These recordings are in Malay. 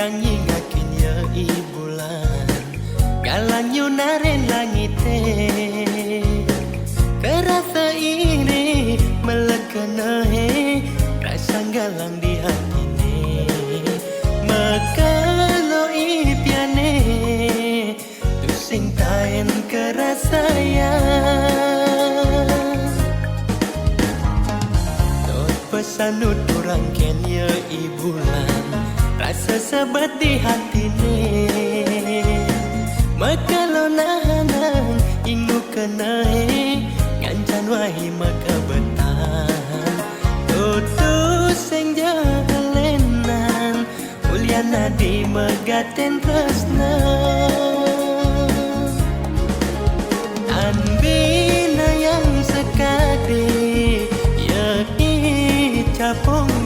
yang ingatnya ibu lah Galang yunarin langit Kerasa ini melekena he Rasa galang di hati ni Mekalo ipiane Tusing tain kerasa ya Tot pesan nuturang kenya ibulah. Rasa sabat di hati ne Makalo nahanang ingu kenae Ngancan wahi maka betan. Tutu sing jahalenan Mulyana di megaten tresna Anbina yang sekade Yaki capong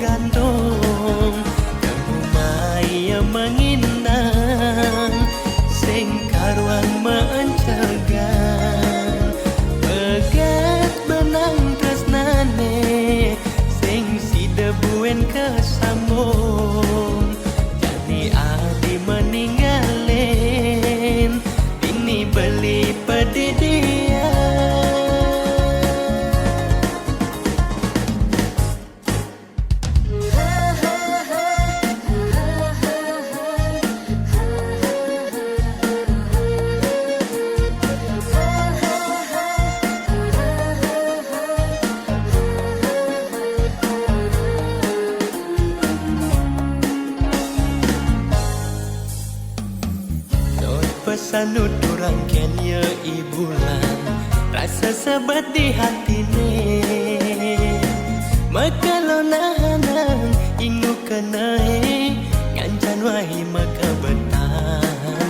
Dot pesanut orang ken ya ibulan Rasa sabat di hati ne Maka lo nahanang ingu kenae Ngancan wahi maka betan.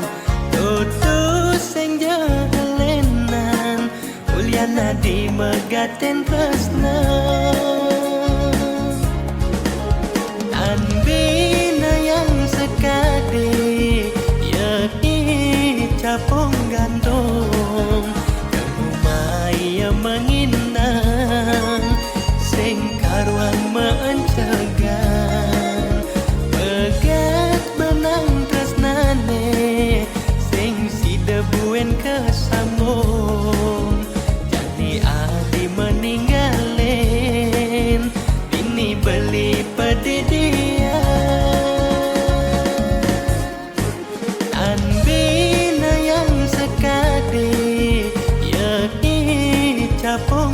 Tutu sing jahalenan Uliana di megaten tresna Ini beli pedidian. Anbina yang sekade Yaki capong